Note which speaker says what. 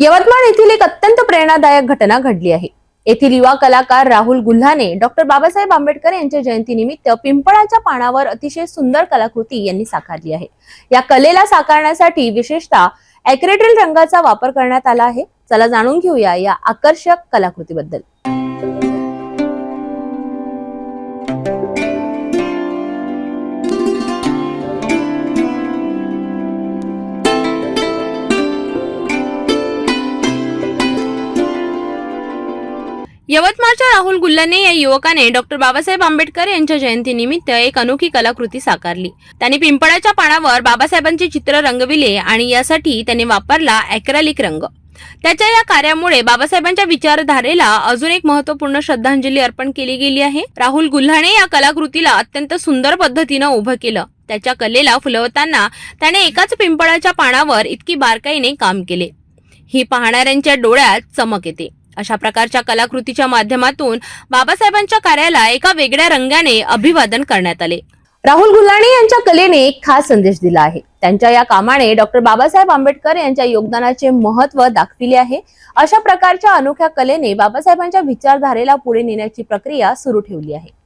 Speaker 1: यवतमाळ येथील एक अत्यंत प्रेरणादायक घटना घडली आहे. येथील युवा कलाकार राहुल गुल्हाने डॉक्टर बाबासाहेब आंबेडकर यांच्या जयंतीनिमित्त पिंपळाच्या पानावर अतिशय सुंदर कलाकृती यांनी साकारली आहे. या कलेला साकारण्यासाठी विशेषतः ॲक्रेट्रिल रंगाचा वापर करण्यात आला आहे. चला जाणून घेऊया या आकर्षक कलाकृतीबद्दल. यवतमाळच्या राहुल गुल्हाने या युवकाने डॉक्टर बाबासाहेब आंबेडकर यांच्या जयंतीनिमित्त एक अनोखी कलाकृती साकारली. त्यांनी पिंपळाच्या पानावर बाबासाहेबांचे चित्र रंगविले आणि यासाठी त्यांनी वापरला अॅक्रेलिक रंग. त्याच्या या कार्यामुळे बाबासाहेबांच्या विचारधारेला अजून एक महत्त्वपूर्ण श्रद्धांजली अर्पण केली गेली आहे. राहुल गुल्हाने या कलाकृतीला अत्यंत सुंदर पद्धतीनं उभं केलं. त्याच्या कलेला फुलवताना त्याने एकाच पिंपळाच्या पानावर इतकी बारकाईने काम केले. ही पाहणाऱ्यांच्या डोळ्यात चमक येते. अशा प्रकारच्या कलाकृतीच्या माध्यमातून बाबासाहेबांच्या कार्याला एका वेगळ्या रंगाने अभिवादन करण्यात आले. राहुल गुल्हाणे यांच्या कलेने एक खास संदेश दिला आहे. त्यांच्या या कामाने डॉक्टर बाबासाहेब आंबेडकर यांच्या योगदानाचे महत्त्व दाखविले आहे. अशा प्रकारच्या अनोख्या कलेने बाबासाहेबांच्या विचारधारेला पुढे नेण्याची प्रक्रिया सुरू ठेवली आहे.